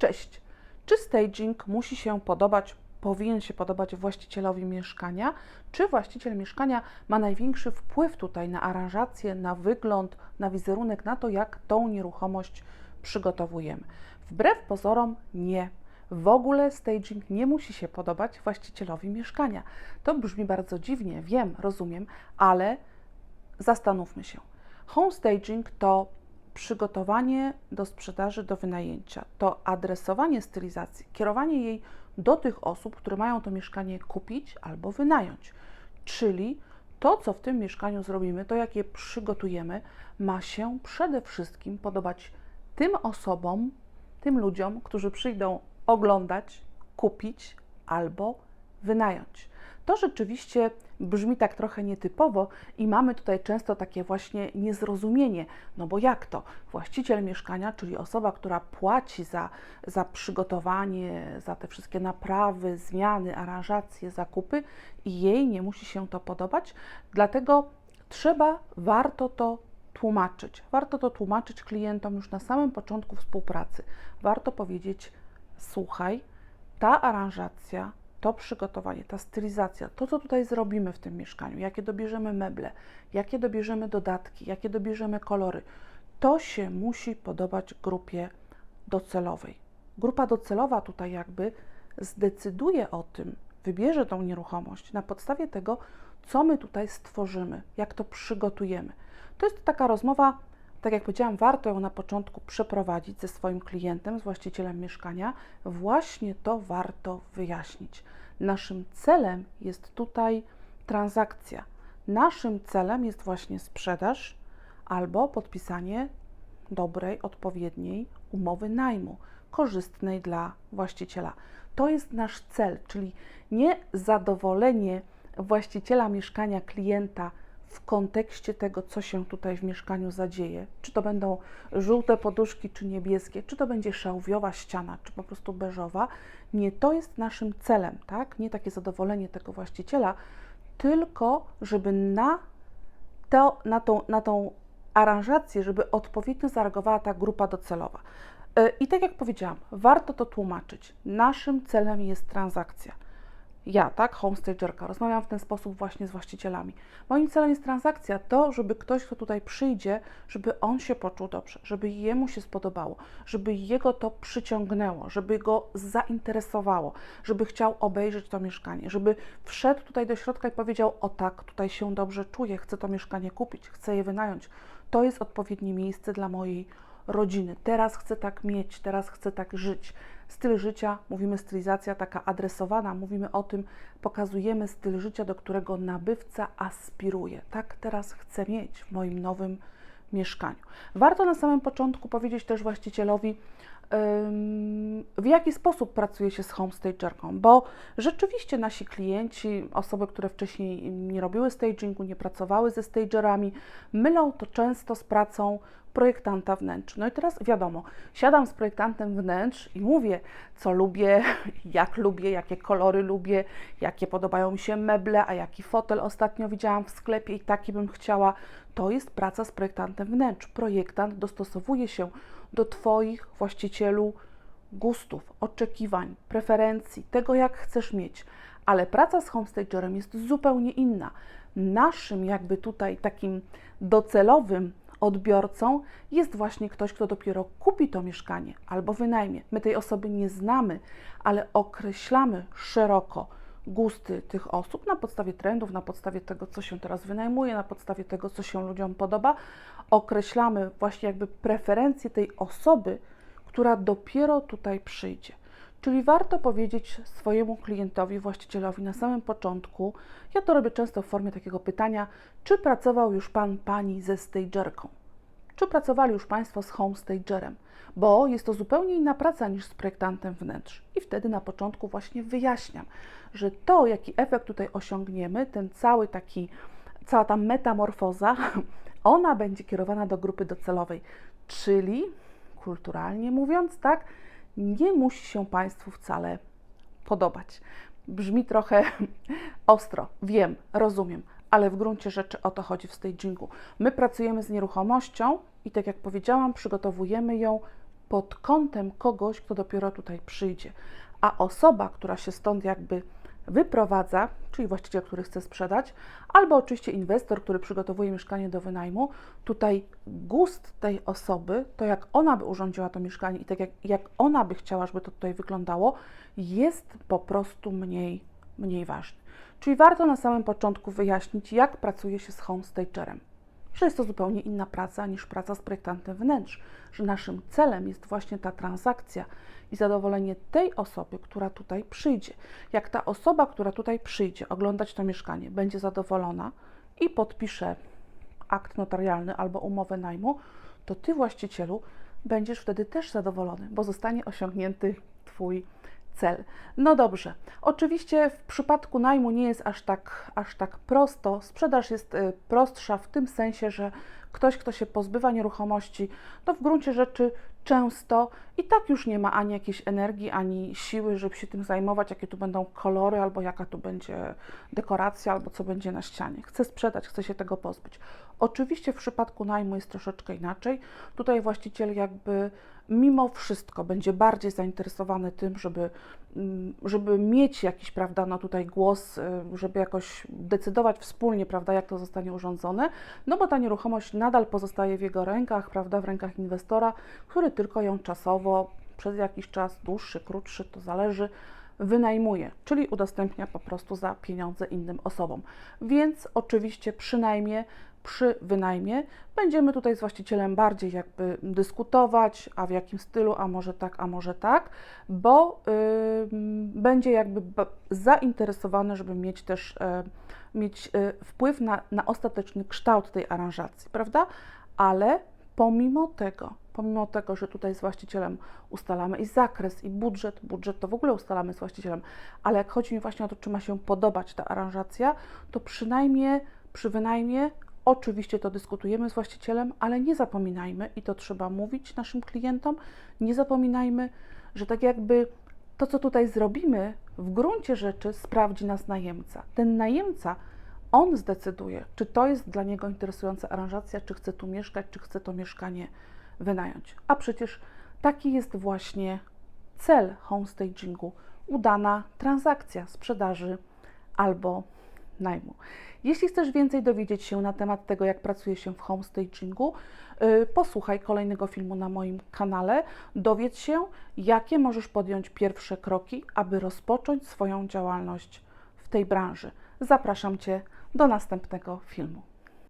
Cześć. Czy staging musi się podobać, powinien się podobać właścicielowi mieszkania? Czy właściciel mieszkania ma największy wpływ tutaj na aranżację, na wygląd, na wizerunek, na to, jak tą nieruchomość przygotowujemy? Wbrew pozorom nie. W ogóle staging nie musi się podobać właścicielowi mieszkania. To brzmi bardzo dziwnie, wiem, rozumiem, ale zastanówmy się. Home staging to przygotowanie do sprzedaży, do wynajęcia, to adresowanie stylizacji, kierowanie jej do tych osób, które mają to mieszkanie kupić albo wynająć. Czyli to, co w tym mieszkaniu zrobimy, to jak je przygotujemy, ma się przede wszystkim podobać tym osobom, tym ludziom, którzy przyjdą oglądać, kupić albo wynająć. To rzeczywiście brzmi tak trochę nietypowo i mamy tutaj często takie właśnie niezrozumienie. No bo jak to? Właściciel mieszkania, czyli osoba, która płaci za, za przygotowanie, za te wszystkie naprawy, zmiany, aranżacje, zakupy i jej nie musi się to podobać, dlatego trzeba, warto to tłumaczyć. Warto to tłumaczyć klientom już na samym początku współpracy. Warto powiedzieć: Słuchaj, ta aranżacja to przygotowanie, ta stylizacja, to co tutaj zrobimy w tym mieszkaniu, jakie dobierzemy meble, jakie dobierzemy dodatki, jakie dobierzemy kolory, to się musi podobać grupie docelowej. Grupa docelowa tutaj jakby zdecyduje o tym, wybierze tą nieruchomość na podstawie tego, co my tutaj stworzymy, jak to przygotujemy. To jest taka rozmowa, tak jak powiedziałam, warto ją na początku przeprowadzić ze swoim klientem, z właścicielem mieszkania. Właśnie to warto wyjaśnić. Naszym celem jest tutaj transakcja. Naszym celem jest właśnie sprzedaż albo podpisanie dobrej, odpowiedniej umowy najmu, korzystnej dla właściciela. To jest nasz cel, czyli nie zadowolenie właściciela mieszkania, klienta w kontekście tego, co się tutaj w mieszkaniu zadzieje. Czy to będą żółte poduszki, czy niebieskie, czy to będzie szałwiowa ściana, czy po prostu beżowa. Nie to jest naszym celem, tak? Nie takie zadowolenie tego właściciela, tylko żeby na, to, na, tą, na tą aranżację, żeby odpowiednio zareagowała ta grupa docelowa. E, I tak jak powiedziałam, warto to tłumaczyć. Naszym celem jest transakcja ja, tak, homestagerka, rozmawiam w ten sposób właśnie z właścicielami. Moim celem jest transakcja, to, żeby ktoś, kto tutaj przyjdzie, żeby on się poczuł dobrze, żeby jemu się spodobało, żeby jego to przyciągnęło, żeby go zainteresowało, żeby chciał obejrzeć to mieszkanie, żeby wszedł tutaj do środka i powiedział: O tak, tutaj się dobrze czuję, chcę to mieszkanie kupić, chcę je wynająć. To jest odpowiednie miejsce dla mojej rodziny. Teraz chcę tak mieć, teraz chcę tak żyć. Styl życia, mówimy stylizacja taka adresowana, mówimy o tym, pokazujemy styl życia, do którego nabywca aspiruje. Tak teraz chcę mieć w moim nowym mieszkaniu. Warto na samym początku powiedzieć też właścicielowi, w jaki sposób pracuje się z homestagerką, bo rzeczywiście nasi klienci, osoby, które wcześniej nie robiły stagingu, nie pracowały ze stagerami, mylą to często z pracą projektanta wnętrz. No i teraz wiadomo, siadam z projektantem wnętrz i mówię, co lubię, jak lubię, jakie kolory lubię, jakie podobają mi się meble, a jaki fotel ostatnio widziałam w sklepie i taki bym chciała. To jest praca z projektantem wnętrz. Projektant dostosowuje się do Twoich właścicielu gustów, oczekiwań, preferencji, tego jak chcesz mieć. Ale praca z homestagerem jest zupełnie inna. Naszym jakby tutaj takim docelowym odbiorcą jest właśnie ktoś, kto dopiero kupi to mieszkanie albo wynajmie. My tej osoby nie znamy, ale określamy szeroko gusty tych osób na podstawie trendów, na podstawie tego, co się teraz wynajmuje, na podstawie tego, co się ludziom podoba. Określamy właśnie jakby preferencje tej osoby, która dopiero tutaj przyjdzie. Czyli warto powiedzieć swojemu klientowi, właścicielowi na samym początku, ja to robię często w formie takiego pytania, czy pracował już Pan, Pani ze stagerką? Czy pracowali już Państwo z homestagerem? Bo jest to zupełnie inna praca niż z projektantem wnętrz. I wtedy na początku właśnie wyjaśniam, że to, jaki efekt tutaj osiągniemy, ten cały taki, cała ta metamorfoza, ona będzie kierowana do grupy docelowej, czyli kulturalnie mówiąc, tak, nie musi się Państwu wcale podobać. Brzmi trochę ostro, wiem, rozumiem, ale w gruncie rzeczy o to chodzi w stagingu. My pracujemy z nieruchomością i tak jak powiedziałam, przygotowujemy ją pod kątem kogoś, kto dopiero tutaj przyjdzie. A osoba, która się stąd jakby wyprowadza, czyli właściciel, który chce sprzedać, albo oczywiście inwestor, który przygotowuje mieszkanie do wynajmu, tutaj gust tej osoby, to jak ona by urządziła to mieszkanie i tak jak, jak ona by chciała, żeby to tutaj wyglądało, jest po prostu mniej, mniej ważny. Czyli warto na samym początku wyjaśnić, jak pracuje się z homestagerem że jest to zupełnie inna praca niż praca z projektantem wnętrz, że naszym celem jest właśnie ta transakcja i zadowolenie tej osoby, która tutaj przyjdzie. Jak ta osoba, która tutaj przyjdzie oglądać to mieszkanie, będzie zadowolona i podpisze akt notarialny albo umowę najmu, to ty, właścicielu, będziesz wtedy też zadowolony, bo zostanie osiągnięty Twój cel. No dobrze, oczywiście w przypadku najmu nie jest aż tak, aż tak prosto. Sprzedaż jest y, prostsza w tym sensie, że ktoś, kto się pozbywa nieruchomości, to w gruncie rzeczy często i tak już nie ma ani jakiejś energii, ani siły, żeby się tym zajmować, jakie tu będą kolory, albo jaka tu będzie dekoracja, albo co będzie na ścianie. Chce sprzedać, chce się tego pozbyć. Oczywiście w przypadku najmu jest troszeczkę inaczej. Tutaj właściciel jakby mimo wszystko będzie bardziej zainteresowany tym, żeby, mm, żeby mieć jakiś, prawda, no tutaj głos, y, żeby jakoś decydować wspólnie, prawda, jak to zostanie urządzone, no bo ta nieruchomość nadal pozostaje w jego rękach, prawda, w rękach inwestora, który tylko ją czasowo, przez jakiś czas, dłuższy, krótszy, to zależy, wynajmuje, czyli udostępnia po prostu za pieniądze innym osobom. Więc oczywiście przynajmniej przy wynajmie będziemy tutaj z właścicielem bardziej jakby dyskutować, a w jakim stylu, a może tak, a może tak, bo y, będzie jakby zainteresowany, żeby mieć też y, mieć y, wpływ na, na ostateczny kształt tej aranżacji, prawda? Ale pomimo tego, pomimo tego, że tutaj z właścicielem ustalamy i zakres, i budżet, budżet to w ogóle ustalamy z właścicielem, ale jak chodzi mi właśnie o to, czy ma się podobać ta aranżacja, to przynajmniej przy wynajmie Oczywiście to dyskutujemy z właścicielem, ale nie zapominajmy, i to trzeba mówić naszym klientom, nie zapominajmy, że tak jakby to, co tutaj zrobimy, w gruncie rzeczy sprawdzi nas najemca. Ten najemca, on zdecyduje, czy to jest dla niego interesująca aranżacja, czy chce tu mieszkać, czy chce to mieszkanie wynająć. A przecież taki jest właśnie cel homestagingu udana transakcja sprzedaży albo najmu. Jeśli chcesz więcej dowiedzieć się na temat tego, jak pracuje się w homestagingu, y, posłuchaj kolejnego filmu na moim kanale. Dowiedz się, jakie możesz podjąć pierwsze kroki, aby rozpocząć swoją działalność w tej branży. Zapraszam Cię do następnego filmu.